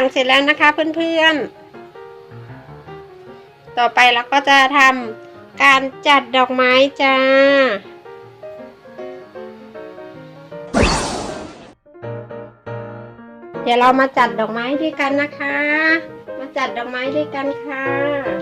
กระถางเสร็จแล้วนะคะเพื่อนๆ ต่อไปเราก็จะทำการจัดดอกไม้จ้าเดี๋ยวเรามาจัดดอกไม้ด้วยกันนะคะ มาจัดดอกไม้ด้วยกันค่ะ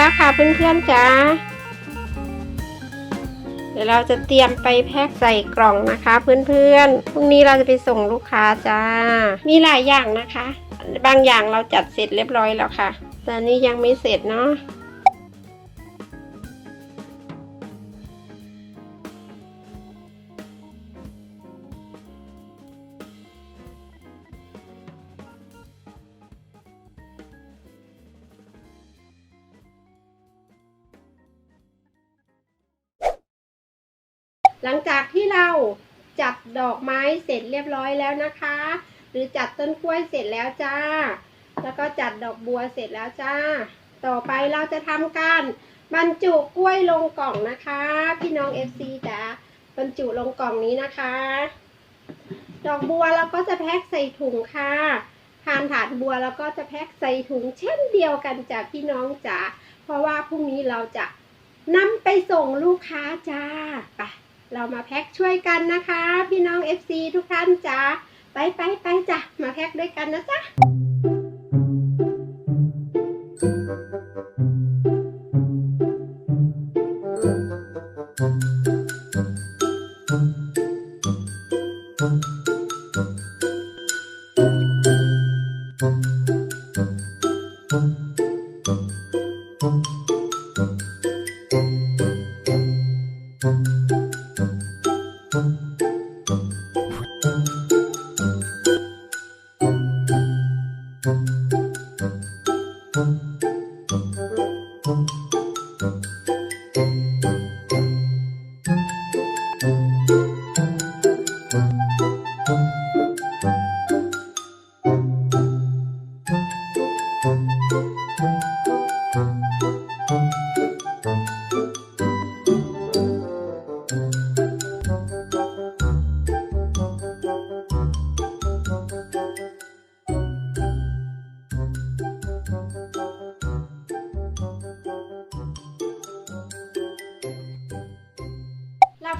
แล้วค่ะเพื่อนๆจ้าเดี๋ยวเราจะเตรียมไปแพ็คใส่กล่องนะคะ เพื่อนๆพรุ่งนี้เราจะไปส่งลูกค้าจ้า มีหลายอย่างนะคะ บางอย่างเราจัดเสร็จเรียบร้อยแล้วค่ะ แต่นนี้ยังไม่เสร็จเนาะ หลังจากที่เราจัดดอกไม้เสร็จเรียบร้อยแล้วนะคะ หรือจัดต้นกล้วยเสร็จแล้วจ้า แล้วก็จัดดอกบัวเสร็จแล้วจ้า ต่อไปเราจะทำการบรรจุกล้วยลงกล่องนะคะ พี่น้อง FC จ๋าบรรจุลงกล่องนี้นะคะ ดอกบัวเราก็จะแพ็คใส่ถุงค่ะทานถาดบัวเราก็จะแพ็คใส่ถุงเช่นเดียวกันจ้ะพี่น้องจ๋าเพราะว่าพรุ่งนี้เราจะนำไปส่งลูกค้าจ้าไป เรามาแพ็คช่วยกันนะคะ พี่น้อง FC ทุกท่านจ้าไปไปไปจ้ะมาแพ็คด้วยกันนะจ๊ะ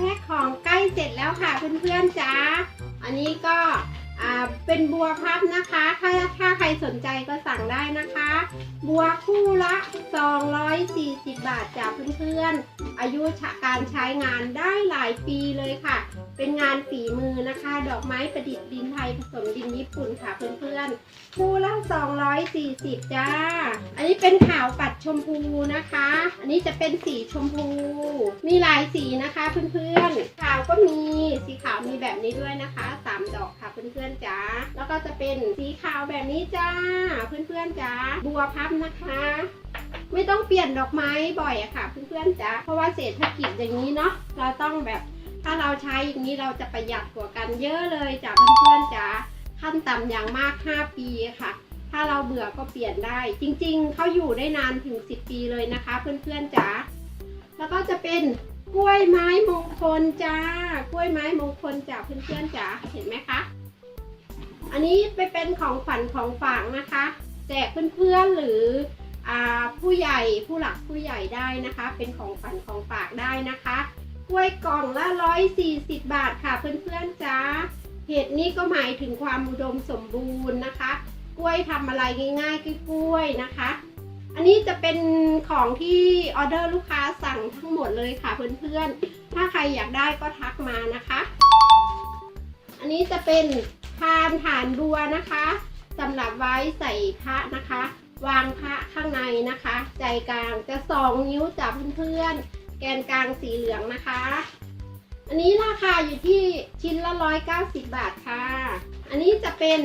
แพ็คของใกล้เสร็จแล้วค่ะเพื่อนๆจ้า อันนี้ก็เป็นบัวพับนะคะ ถ้าถ้าใครสนใจก็สั่งได้นะคะ บัวคู่ละ 240 บาทจ้าเพื่อนๆ อายุการใช้งานได้หลายปีเลยค่ะ เป็นงานฝีมือนะคะ ดอกไม้ประดิษฐ์ดินไทยผสมดินญี่ปุ่นค่ะเพื่อนๆคู่ละ 240 จ้า อันนี้เป็นขาวปัดชมพูนะคะ อันนี้จะเป็นสีชมพู มีหลายสีนะคะเพื่อนๆ ขาวก็มีสีขาวมีแบบนี้ด้วยนะคะสามดอกค่ะเพื่อนๆจ้า แล้วก็จะเป็นสีขาวแบบนี้จ้า เพื่อนๆจ้า บัวพับนะคะ ไม่ต้องเปลี่ยนดอกไม้บ่อยอะค่ะ เพื่อนๆจ้าเพราะว่าเศรษฐกิจอย่างนี้เนาะเราต้องแบบถ้าเราใช้อย่างนี้เราจะประหยัดกว่ากันเยอะเลยจ้ะเพื่อนๆจ้าขั้นต่ำอย่างมาก 5 ปีค่ะ ถ้าเราเบื่อก็เปลี่ยนได้ จริงๆ เขาอยู่ได้นานถึง 10 ปีเลยนะคะ เพื่อนๆจ๋าแล้วก็จะเป็นกล้วยไม้มงคลจ้ากล้วยไม้มงคลจ้าเพื่อนๆจ๋าเห็นไหมคะอันนี้ไปเป็นของฝันของฝากนะคะ แจกเพื่อนๆหรือ ผู้ใหญ่ผู้หลักผู้ใหญ่ได้นะคะ เป็นของฝันของฝากได้นะคะกล้วยกล่องละ 140 บาทค่ะเพื่อนๆจ้าเห็ดนี่ก็หมายถึงความอุดมสมบูรณ์นะคะ กล้วยทำอะไรง่ายๆก็กล้วยนะคะ อันนี้จะเป็นของที่ออเดอร์ลูกค้าสั่งทั้งหมดเลยค่ะเพื่อนๆ ถ้าใครอยากได้ก็ทักมานะคะ อันนี้จะเป็นพานฐานบัวนะคะสำหรับไว้ใส่พระนะคะ วางพระข้างในนะคะ ใจกลางจะสองนิ้วจับเพื่อนๆ แกนกลางสีเหลืองนะคะ อันนี้ราคาอยู่ที่ชิ้นละ190บาทค่ะ อันนี้จะเป็น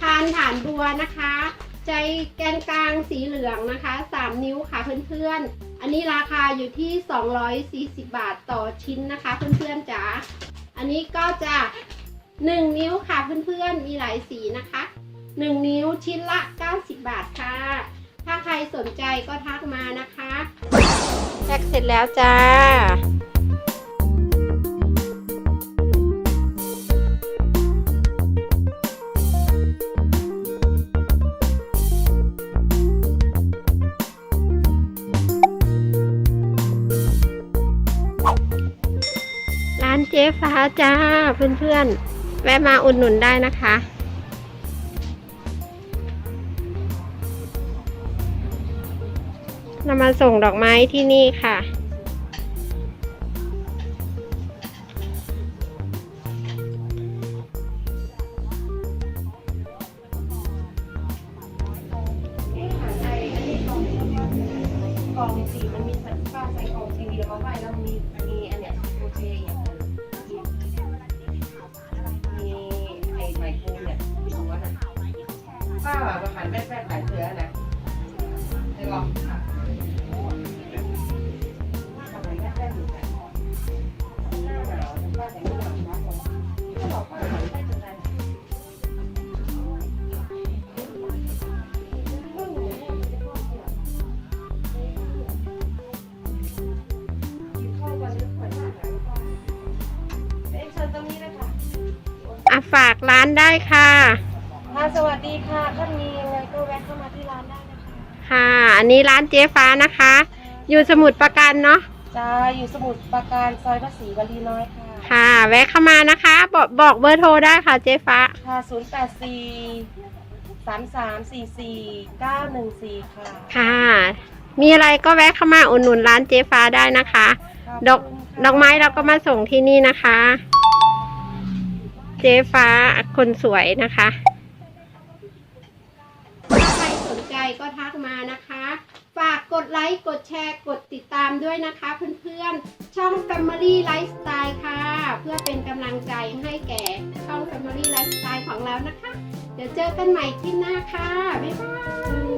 พานฐานบัวนะคะ ใจแกนกลางสีเหลืองนะคะ3นิ้วค่ะเพื่อนๆ อันนี้ราคาอยู่ที่240บาทต่อชิ้นนะคะเพื่อนๆจ๋าอันนี้ก็จะ1นิ้วค่ะเพื่อนๆ มีหลายสีนะคะ 1 นิ้วชิ้นละ 90 บาทค่ะ ถ้าใครสนใจก็ทักมานะคะแพ็กเสร็จแล้วจ้าร้านเจ๊ฟ้าจ้าเพื่อนๆ แวะมาอุดหนุนได้นะคะ เรามาส่งดอกไม้ที่นี่ค่ะ กองสีมันมีสันฟ้าใส่กองทีวีแล้วก็ไว้แล้วมีมีอันเนี้ยโอเคอย่างเงี้ยมีไอ้ไมโครเนี่ยที่ตรงนั้นน่ะป้ามาหันแม่แม่ขายเสือนะไอ้หร ครับอะฝากร้านได้ค่ะ ค่ะสวัสดีค่ะท่านมีอะไรก็แวะเข้ามาที่ร้านได้นะคะค่ะ อันนี้ร้านเจ๊ฟ้านะคะ อยู่สมุทรปราการเนาะ จะอยู่สมุทรปราการซอยภาษีวลีน้อยค่ะ ค่ะ แวะเข้ามานะคะ บอกบอกเบอร์โทรได้ค่ะเจ๊ฟ้า ค่ะ0 8 4 3 3 4 4 9 1 4ค่ะค่ะ มีอะไรก็แวะเข้ามาอุดหนุนร้านเจ๊ฟ้าได้นะคะขบดอกคุณค่ะดอกไม้เราก็มาส่งที่นี่นะคะ เจ๊ฟ้าคนสวยนะคะถ้าใครสนใจก็ทักมานะคะ ฝากกดไลค์ กดแชร์ กดติดตามด้วยนะคะ เพื่อนๆ ช่อง Family Lifestyle ค่ะ เพื่อเป็นกำลังใจให้แก่ช่อง Family Lifestyle ของเรานะคะ เดี๋ยวเจอกันใหม่คลิปหน้าค่ะ บ๊ายบาย